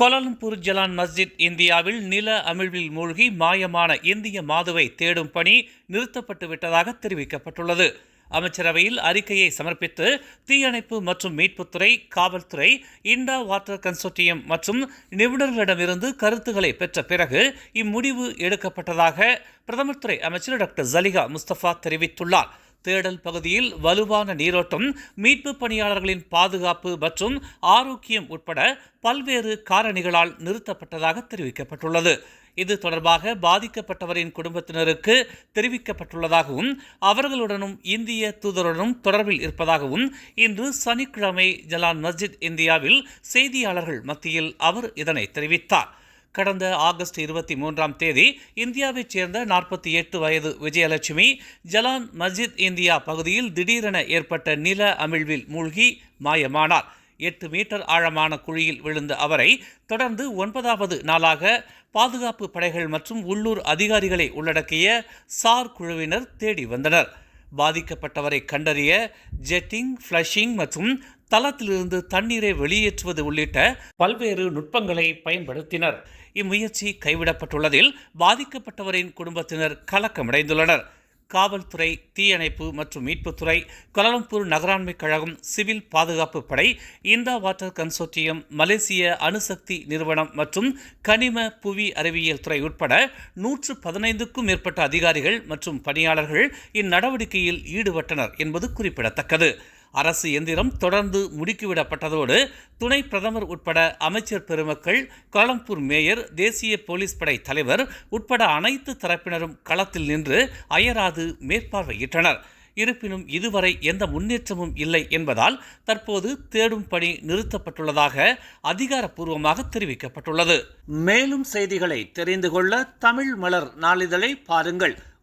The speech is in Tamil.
கோலாலம்பூர் ஜலான் மஸ்ஜித் இந்தியாவில் நில அமிழ்வில் மூழ்கி மாயமான இந்திய மாதுவை தேடும் பணி நிறுத்தப்பட்டு விட்டதாக தெரிவிக்கப்பட்டுள்ளது. அமைச்சரவையில் அறிக்கையை சமர்ப்பித்து தீயணைப்பு மற்றும் மீட்புத்துறை காவல்துறை இண்டா வாட்டர் கன்சோர்டியம் மற்றும் நிபுணர்களிடமிருந்து கருத்துக்களை பெற்ற பிறகு இம்முடிவு எடுக்கப்பட்டதாக பிரதமர் துறை அமைச்சர் டாக்டர் ஜலிகா முஸ்தபா தெரிவித்துள்ளார். தேடல் பகுதியில் வலுவான நீரோட்டம் மீட்பு பணியாளர்களின் பாதுகாப்பு மற்றும் ஆரோக்கியம் உட்பட பல்வேறு காரணிகளால் நிறுத்தப்பட்டதாக தெரிவிக்கப்பட்டுள்ளது. இது தொடர்பாக பாதிக்கப்பட்டவரின் குடும்பத்தினருக்கு தெரிவிக்கப்பட்டுள்ளதாகவும் அவர்களுடனும் இந்திய தூதருடனும் தொடர்பில் இருப்பதாகவும் இன்று சனிக்கிழமை ஜலான் மஸ்ஜித் இந்தியாவில் செய்தியாளர்கள் மத்தியில் அவர் இதனை தெரிவித்தார். கடந்த ஆகஸ்ட் இருபத்தி மூன்றாம் தேதி இந்தியாவைச் சேர்ந்த நாற்பத்தி எட்டு வயது விஜயலட்சுமி ஜலான் மஸ்ஜித் இந்தியா பகுதியில் திடீரென ஏற்பட்ட நில அமிழ்வில் மூழ்கி மாயமானார். எட்டு மீட்டர் ஆழமான குழியில் விழுந்த அவரை தொடர்ந்து ஒன்பதாவது நாளாக பாதுகாப்பு படைகள் மற்றும் உள்ளூர் அதிகாரிகளை உள்ளடக்கிய சார் குழுவினர் தேடி வந்தனர். பாதிக்கப்பட்டவரை கண்டறிய ஜெட்டிங் ஃப்ளஷிங் மற்றும் தளத்திலிருந்து தண்ணீரை வெளியேற்றுவது உள்ளிட்ட பல்வேறு நுட்பங்களை பயன்படுத்தினர். இம்முயற்சி கைவிடப்பட்டுள்ளதில் பாதிக்கப்பட்டவரின் குடும்பத்தினர் கலக்கமடைந்துள்ளனர். காவல்துறை தீயணைப்பு மற்றும் மீட்புத்துறை கோலாலம்பூர் நகராண்மை கழகம் சிவில் பாதுகாப்பு படை இந்தா வாட்டர் கன்சோர்டியம் மலேசிய அணுசக்தி நிறுவனம் மற்றும் கனிம புவி அறிவியல் துறை உட்பட நூற்று பதினைந்துக்கும் மேற்பட்ட அதிகாரிகள் மற்றும் பணியாளர்கள் இந்நடவடிக்கையில் ஈடுபட்டனர் என்பது குறிப்பிடத்தக்கது. அரசு எந்திரம் தொடர்ந்து முடுக்கிவிடப்பட்டதோடு துணை பிரதமர் உட்பட அமைச்சர் பெருமக்கள் கோலம்பூர் மேயர் தேசிய போலீஸ் படை தலைவர் உட்பட அனைத்து தரப்பினரும் களத்தில் நின்று அயராது மேற்பார்வையிட்டனர். இருப்பினும் இதுவரை எந்த முன்னேற்றமும் இல்லை என்பதால் தற்போது தேடும் பணி நிறுத்தப்பட்டுள்ளதாக அதிகாரப்பூர்வமாக தெரிவிக்கப்பட்டுள்ளது. மேலும் செய்திகளை தெரிந்து கொள்ள தமிழ் மலர் நாளிதழை பாருங்கள்.